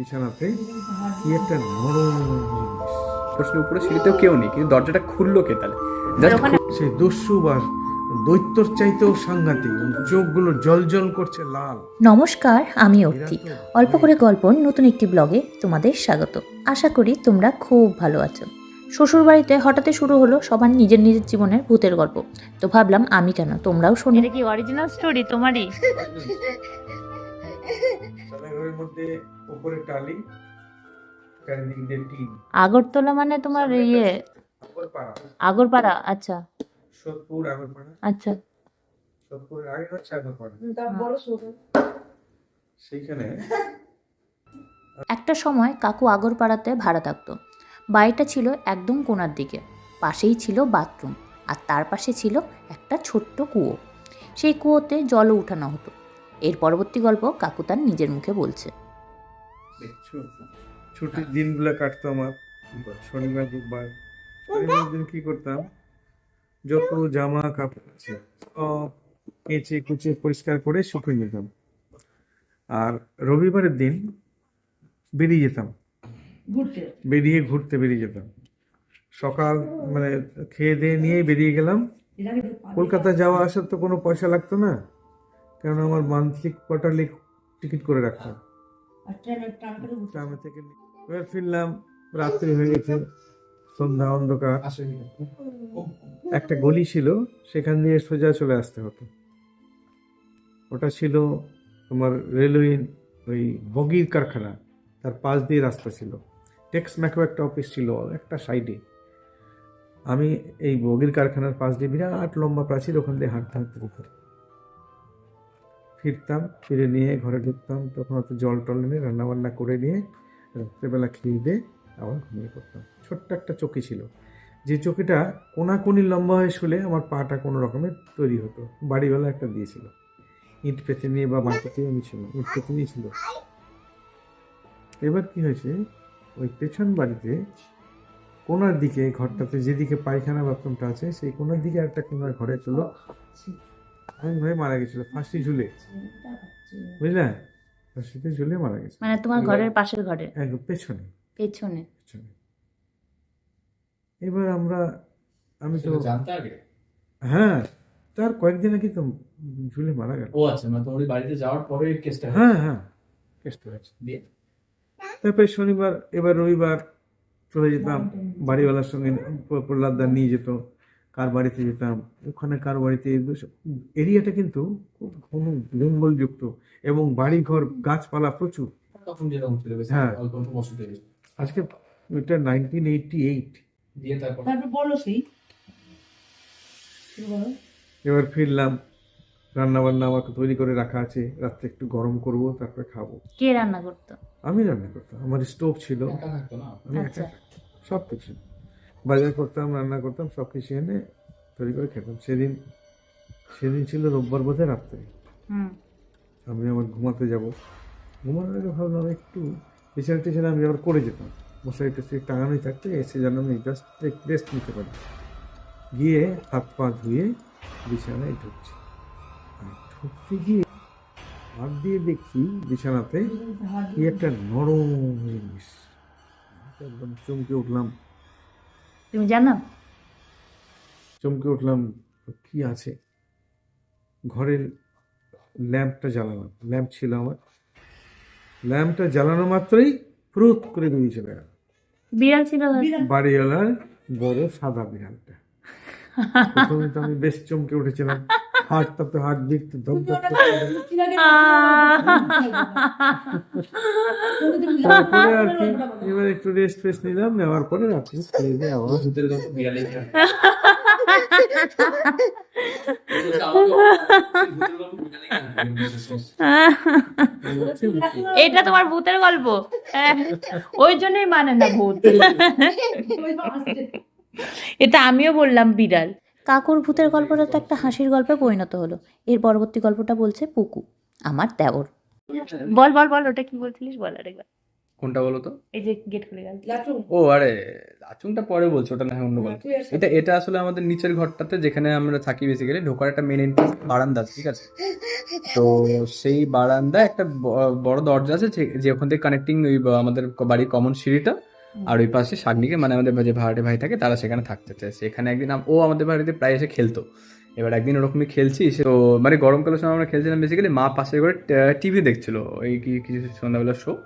বিছানাতে কি একটা নরম জিনিস। প্রশ্ন উপরে সিঁড়িতেও কেউ নেই কিন্তু দরজাটা খুললো কে তাহলে? জাস্ট সে দস্যু বা দৈত্যর চাইতেও সাংঘাতিক চোখগুলো জল জল করছে লাল। নমস্কার আমি অর্থি অল্প করে গল্প নতুন একটি ব্লগে তোমাদের স্বাগত। আশা করি তোমরা খুব ভালো আছো। শ্বশুরবাড়িতে হঠাৎই শুরু হলো সবার নিজের নিজের জীবনের ভূতের গল্প। তো ভাবলাম আমি কেন? তোমরাও শোনো। এটা কি অরিজিনাল স্টোরি তোমারই। ঘরের মধ্যে উপরে টালি চারিদিক দিয়ে টিন। আগরতলা মানে তোমার ইয়ে? আগরপাড়া। আগরপাড়া আচ্ছা। সোদপুর আগরপাড়া। আচ্ছা। সোদপুরের আগে হচ্ছে আগরপাড়া। সেইখানে একটা সময় কাকু আগরপাড়াতে ভাড়া থাকতো। বাড়িটা ছিল একদম কোনার দিকে। পাশেই ছিল বাথরুম। আর তার পাশে ছিল একটা ছোট্ট কুয়ো। সেই কুয়োতে জলও উঠানো হতো। এর পরবর্তী গল্প কাকু তার নিজের মুখে বলছে। ছুটির দিনগুলো কাটতো আমার। শনিবার রোববার শনিবার দিন কি করতাম? যত জামা কাপড় আছে সব কেচে কুচে পরিষ্কার করে শুকিয়ে নিতাম আর রবিবারের দিন বেরিয়ে যেতাম। বেরিয়ে ঘুরতে বেরিয়ে যেতাম। সকাল মানে খেয়ে দিয়ে নিয়ে বেরিয়ে গেলাম। কলকাতা যাওয়া আসার তো কোনো পয়সা লাগতো না। কারণ আমার মান্থলি কোয়ার্টারলি টিকিট করে রাখতাম থেকে এবার ফিরলাম রাত্রি হয়ে গেছে সন্ধ্যা অন্ধকার। একটা গলি ছিল সেখান দিয়ে সোজা চলে আসতে হতো। ওটা ছিল তোমার রেলওয়ে ওই বগির কারখানা। তার পাশ দিয়ে রাস্তা ছিল। টেক্স ম্যাকো একটা অফিস ছিল একটা সাইডে আমি এই বগির কারখানার পাশ দিয়ে বিরাট লম্বা প্রাচীর ওখান দিয়ে হাঁটতে হাঁটতে যেতাম ফিরতাম, ফিরে নিয়ে ঘরে ঢুকতাম, তখন অত জল টল এনে রান্নাবান্না করে নিয়ে রাত্রেবেলা খেয়ে দিয়ে আবার ঘুমিয়ে পড়তাম। ছোট্ট একটা চকি ছিল। যে চকিটা কোনাকুনি লম্বা হয়ে শুলে আমার পাটা কোনো রকমের তৈরি হতো। বাড়িওয়ালা একটা দিয়েছিল। ইট পেতে নিয়ে বা মাটিতে আমি ছিল ইট পেতে নিয়ে ছিল এবার কি হয়েছে? ওই পেছন বাড়িতে কোনার দিকে, ঘরটাতে যেদিকে পায়খানা বাথরুমটা আছে, সেই কোনার দিকে একটা কোনার ঘরে ছিল হয়ে মারা গেছিল ফাঁসি ঝুলে। বুঝলে? ফাঁসিতে ঝুলে মারা গেছে। মানে তোমার ঘরের পাশের ঘরে? একদম পেছনে। পেছনে। পেছনে। এবার আমরা আমি তো জানতে আগে? হ্যাঁ তার কয়েকদিন আগে তো ঝুলে মারা গেল। ও আচ্ছা মানে তোমার ওই বাড়িতে যাওয়ার পরে কেসটা হ্যাঁ হ্যাঁ কেষ্ট হয়েছে। দিয়ে? তারপরে শনিবার এবার রবিবার চলে যেতাম বাড়িওয়ালার সঙ্গে প্রহ্লাদদার নিয়ে যেত। কার বাড়িতে যেতাম ওখানে কার বাড়িতে এরিয়াটা কিন্তু খুব ঘন জঙ্গলযুক্ত এবং বাড়িঘর গাছপালা প্রচুর। তখন যেরকম ছিল বেশ হ্যাঁ। আজকে এটা নাইনটিন এইটটি এইট দিয়ে তারপর? তারপর বলো সেই। এবার? ফিরলাম রান্না বান্না আমাকে তৈরি করে রাখা আছে রাত্রে একটু গরম করব তারপরে খাব। কে রান্না করতো? আমি রান্না করতাম আমার স্টোভ ছিল। আচ্ছা। সব কিছু। বাজার করতাম রান্না করতাম সব কিছু এনে তৈরি করে খেতাম। সেদিন সেদিন ছিল রোববার বোধহয় রাত্রে। হুম। আমি আমার ঘুমাতে যাব। ঘুমানোর আগে ভাবলাম একটু বিছানা টিছানা আমি আবার করে যেতাম। মশারি টশারি টাঙানোই থাকতে এসে যেন আমি জাস্ট রেস্ট নিতে পারি। গিয়ে হাত পা ধুয়ে বিছানায় ঢুকছি। আর ঢুকতে গিয়ে হাত দিয়ে দেখছি বিছানাতে কি একটা নরম জিনিস। একদম চমকে উঠলাম। তুমি জানো? চমকে উঠলাম কি আছে? ঘরের ল্যাম্পটা জ্বালালাম ল্যাম্প ছিল আমার। ল্যাম্পটা জ্বালানো মাত্রই ফ্রুত করে বেরিয়ে চলে গেল। বিড়াল ছিল বাড়িওয়ালার বড় সাদা বিড়ালটা। প্রথমে তো আমি বেশ চমকে উঠেছিলাম। তো হার্ট বিট ধপ ধপ করছে। তারপরে আর কি এবার একটু রেস্ট ফেস্ট নিলাম নেওয়ার পরে রাত্রি খেয়ে দিয়ে আবার ভূতের গল্প বিড়ালেই থাকে। এটা তোমার ভূতের গল্প? হ্যাঁ, ওই জন্যই মানে না ভূত। এটা আমিও বললাম বিড়াল। কাকুর ভূতের গল্পটা তো একটা হাসির গল্পে পরিণত হলো। এর পরবর্তী গল্পটা বলছে পুকু আমার দেওর। বল বল বল ওটা কি বলছিলিস? বল আরেকবার। কোনটা বলো তো? এই যে গেট খুলে গেল। ও আরে লাচুংটা পরে বলছো ওটা না হয় অন্য গল্প এটা এটা আসলে আমাদের নিচের ঘরটাতে যেখানে আমরা থাকি বেসিক্যালি ঢোকার একটা মেন এন্ট্রান্স বারান্দা আছে, ঠিক আছে? তো সেই বারান্দা একটা বড় দরজা আছে যে- যে ওখান থেকে কানেক্টিং ওই আমাদের বাড়ির কমন সিঁড়িটা। আর ওই পাশে শাগনিকে মানে আমাদের যে ভাড়াটে ভাই থাকে তারা সেখানে থাকতে চায়। সেখানে একদিন ও আমাদের বাড়িতে প্রায় এসে খেলতো। এবার একদিন ওরকমই খেলছি তো মানে গরমকালের সময় আমরা খেলছিলাম বেসিক্যালি মা পাশে করে টিভি দেখছিল ওই কি কিছু সন্ধ্যাবেলার শো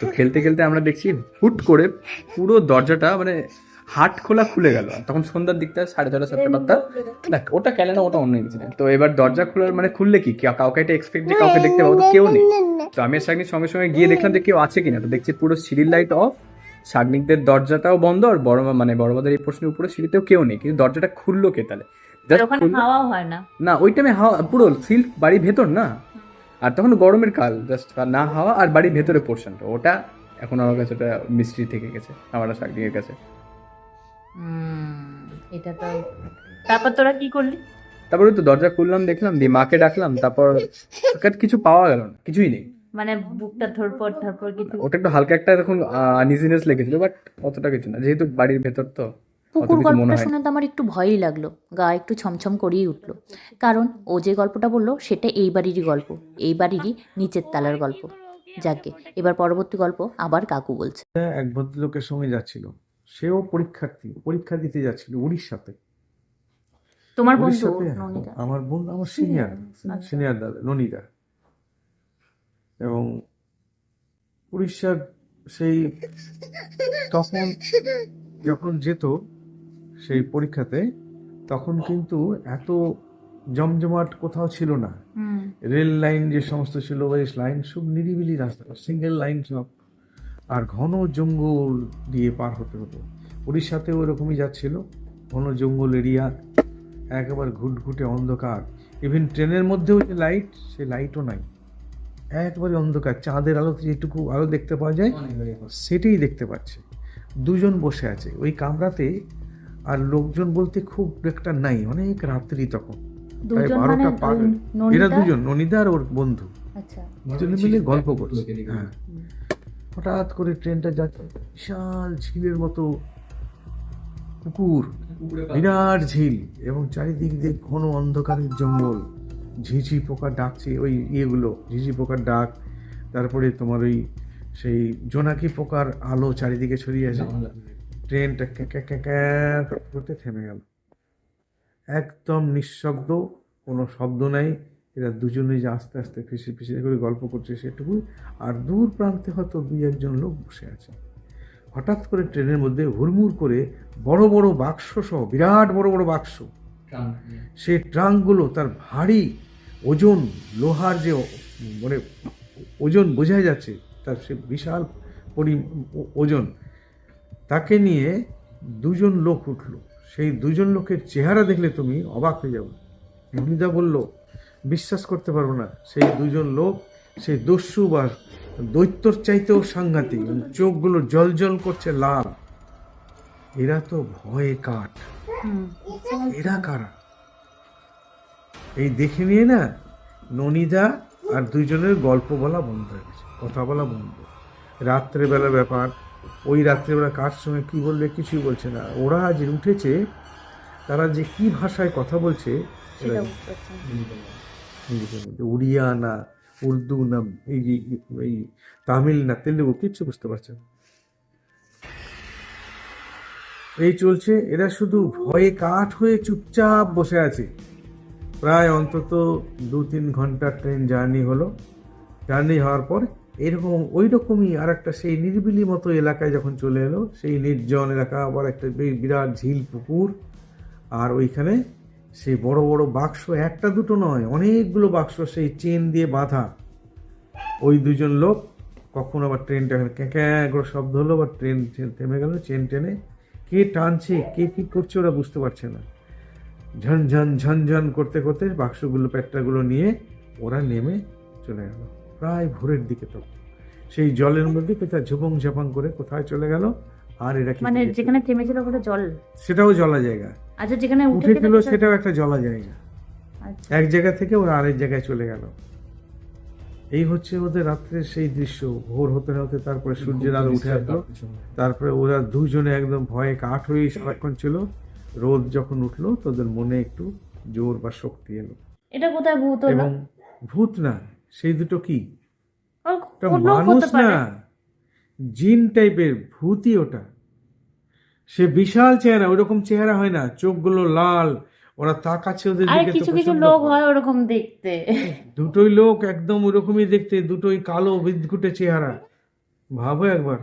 তো খেলতে খেলতে আমরা দেখছি হুট করে পুরো দরজাটা মানে হাট খোলা খুলে গেল। তখন সন্ধ্যার দিকটা সাড়ে ছটা সাতটা পাঁচটা। দেখ ওটা কেন না ওটা অন্য ইনসিডেন্ট তো এবার দরজা খোলার মানে খুললে কি? কেউ- কাউকে এটা এক্সপেক্ট যে কাউকে দেখতে পাবো তো কেউ নেই। তো আমি সঙ্গে সঙ্গে গিয়ে দেখলাম যে কেউ আছে কিনা। তো দেখছি পুরো সিঁড়ির লাইট অফ শাগনিকদের দরজাটাও বন্ধ আর বড় মানে বড়বাদের এই প্রশ্নের উপরে সিঁড়িতেও কেউ নেই কিন্তু দরজাটা খুললো কে তাহলে? না। ওই টাইমে হাওয়া পুরো সিল্ক বাড়ির ভেতর না? আর তখন গরমের কাল জাস্ট না হাওয়া আর বাড়ির ভেতরে পোর্শনটা ওটা এখন আমার কাছে ওটা মিস্ট্রি থেকে গেছে আমার শাকদিকের কাছে। এটা তো তারপর তোরা কি করলি? তারপরে তো দরজা খুললাম দেখলাম দিয়ে মাকে ডাকলাম তারপর কিছু পাওয়া গেল না কিছুই নেই। মানে বুকটা ধরপর ধরপর কিছু ওটা একটু হালকা একটা এখন আনইজিনেস লেগেছিল বাট অতটা কিছু না। যেহেতু বাড়ির ভেতর তো মনে গল্পটা শুনে তো আমার একটু ভয়ই লাগল। গা একটু ছমছম করেই উঠল। কারণ ও যে গল্পটা বলল সেটা এই বাড়িরই গল্প। এই বাড়িরই নিচের তালার গল্প। যাকে এবার পরবর্তী গল্প আবার কাকু বলছে। এক ভদ্রলোকের সঙ্গে যাচ্ছিল। সেও পরীক্ষার্থী পরীক্ষা দিতে যাচ্ছিল উড়িষ্যাতে। তোমার বন্ধু আমার বোন আমার সিনিয়র আচ্ছা। সিনিয়র দাদা ননিদা এবং উড়িষ্যার সেই তখন যখন যেত সেই পরীক্ষাতে তখন কিন্তু এত জমজমাট কোথাও ছিল না। রেল লাইন যে সমস্ত ছিল ওই লাইন সব নিরিবিলি রাস্তা সিঙ্গেল লাইন সব। আর ঘন জঙ্গল দিয়ে পার হতে হতো। উড়িষ্যাতেও ওরকমই যাচ্ছিল। ঘন জঙ্গল এরিয়া একেবারে ঘুটঘুটে অন্ধকার। ইভেন ট্রেনের মধ্যেও যে লাইট সে লাইটও নাই। একবারে অন্ধকার চাঁদের আলোতে যেটুকু আলো দেখতে পাওয়া যায় সেটাই দেখতে পাচ্ছে। দুজন বসে আছে ওই কামরাতে আর লোকজন বলতে খুব একটা নাই অনেক রাত্রি তখন। প্রায় মানে বারোটা পার এরা দুজন ননিদা আর ওর বন্ধু। আচ্ছা। দুজনে মিলে গল্প করছে। হ্যাঁ। হঠাৎ করে ট্রেনটা যাচ্ছে বিশাল ঝিলের মতো পুকুর বিরাট ঝিল এবং চারিদিক দিয়ে ঘন অন্ধকারের জঙ্গল। ঝিঝি পোকা ডাকছে ওই ইয়েগুলো ঝিঝি পোকার ডাক তারপরে তোমার ওই সেই জোনাকি পোকার আলো চারিদিকে ছড়িয়ে আছে। ট্রেনটা করতে থেমে গেল। একদম নিঃশব্দ কোনো শব্দ নাই এরা দুজনেই যে আস্তে আস্তে ফিসে ফিসে করে গল্প করছে সেটুকুই আর দূর প্রান্তে হয়তো দুই একজন লোক বসে আছে। হঠাৎ করে ট্রেনের মধ্যে হুড়মুড় করে বড় বড় বাক্স সহ বিরাট বড় বড় বাক্স সেই ট্রাঙ্কগুলো তার ভারী ওজন, লোহার যে মানে ওজন বোঝাই যাচ্ছে, তার সে বিশাল পরি ওজন। তাকে নিয়ে দুজন লোক উঠল। সেই দুজন লোকের চেহারা দেখলে তুমি অবাক হয়ে যাবে। মনিদা বলল, বিশ্বাস করতে পারব না। সেই দুজন লোক, সেই দস্যু বা দৈত্যর চাইতেও সাংঘাতিক। চোখগুলো জল জল করছে লাল। এরা তো ভয়ে কাঠ। এরা কারা? এই দেখে নিয়ে না ননিদা আর দুইজনের গল্প বলা বন্ধ হয়ে গেছে কথা বলা বন্ধ। রাত্রেবেলা ব্যাপার ওই রাত্রেবেলা কার সঙ্গে কি বলবে কিছুই বলছে না। ওরা যে উঠেছে তারা যে কি ভাষায় কথা বলছে উড়িয়া না। উর্দু না এই এই তামিল না তেলেগু কিচ্ছু বুঝতে পারছে না। এই চলছে, এরা শুধু ভয়ে কাঠ হয়ে চুপচাপ বসে আছে। প্রায় অন্তত দু তিন ঘণ্টা ট্রেন জার্নি হলো। জার্নি হওয়ার পর এরকম ওই রকমই আর একটা সেই নিরিবিলি মতো এলাকায় যখন চলে এলো, সেই নির্জন এলাকা, আবার একটা বিরাট ঝিল পুকুর, আর ওইখানে সেই বড় বড় বাক্স, একটা দুটো নয়, অনেকগুলো বাক্স সেই চেন দিয়ে বাঁধা। ওই দুজন লোক কখন আবার ট্রেনটা ক্যাঁ ক্যাঁ করে শব্দ হলো বা ট্রেন থেমে গেল চেন টেনে কে টানছে কে কী করছে ওরা বুঝতে পারছে না। ঝনঝন ঝন ঝন ঝন করতে করতে বাক্সগুলো প্যাট্রাগুলো নিয়ে ওরা নেমে চলে গেল। প্রায় ভোরের দিকে তো। সেই জলের মধ্যে কোথায় ঝুপং ঝাপাং করে কোথায় চলে গেল? আর এরা মানে যেখানে থেমেছিল ওটা জল? সেটাও জলা জায়গা। আচ্ছা যেখানে উঠেছিল উঠেছিল সেটাও একটা জলা জায়গা। আচ্ছা। এক জায়গা থেকে ওরা আরেক জায়গায় চলে গেল। এই হচ্ছে ওদের রাত্রের সেই দৃশ্য। ভোর হতে হতে তারপরে সূর্যের আলো উঠে আসলো। তারপরে ওরা দুজনে একদম ভয়ে কাঠ হয়ে সারাক্ষণ ছিল। রোদ যখন উঠল তোদের মনে একটু জোর বা শক্তি এলো। এটা কোথায় ভূত হলো? এবং ভূত না সেই দুটো কি? মানুষ না জিন টাইপের ভূতই ওটা। সে বিশাল চেহারা ওরকম চেহারা হয় না চোখগুলো লাল ওরা তাকাচ্ছে ওদের আরে কিছু কিছু লোক হয় ওরকম দেখতে। দুটোই লোক একদম ওরকমই দেখতে দুটোই কালো চেহারা। ভাবো একবার।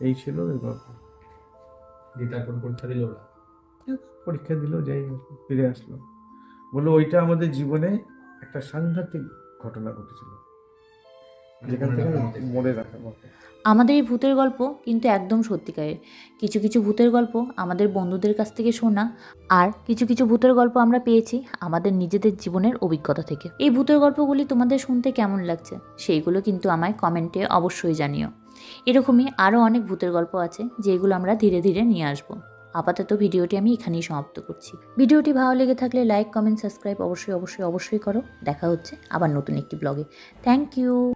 এই ছিল ওদের গল্প। দিয়ে তারপর পরীক্ষা দিল ওরা পরীক্ষা দিল যাই হোক, ফিরে আসলো। বলল ওইটা আমাদের জীবনে একটা সাংঘাতিক ঘটনা ঘটেছিল। যেখান থেকে রাখার আমাদের এই ভূতের গল্প কিন্তু একদম সত্যিকারের। কিছু কিছু ভূতের গল্প আমাদের বন্ধুদের কাছ থেকে শোনা আর কিছু কিছু ভূতের গল্প আমরা পেয়েছি আমাদের নিজেদের জীবনের অভিজ্ঞতা থেকে। এই ভূতের গল্পগুলি তোমাদের শুনতে কেমন লাগছে সেইগুলো কিন্তু আমায় কমেন্টে অবশ্যই জানিও। এরকমই আরও অনেক ভূতের গল্প আছে যেগুলো আমরা ধীরে ধীরে নিয়ে আসব। আপাতত ভিডিওটি আমি এখানেই সমাপ্ত করছি। ভিডিওটি ভালো লেগে থাকলে লাইক কমেন্ট সাবস্ক্রাইব অবশ্যই অবশ্যই অবশ্যই করো। দেখা হচ্ছে আবার নতুন একটি ব্লগে। Thank you.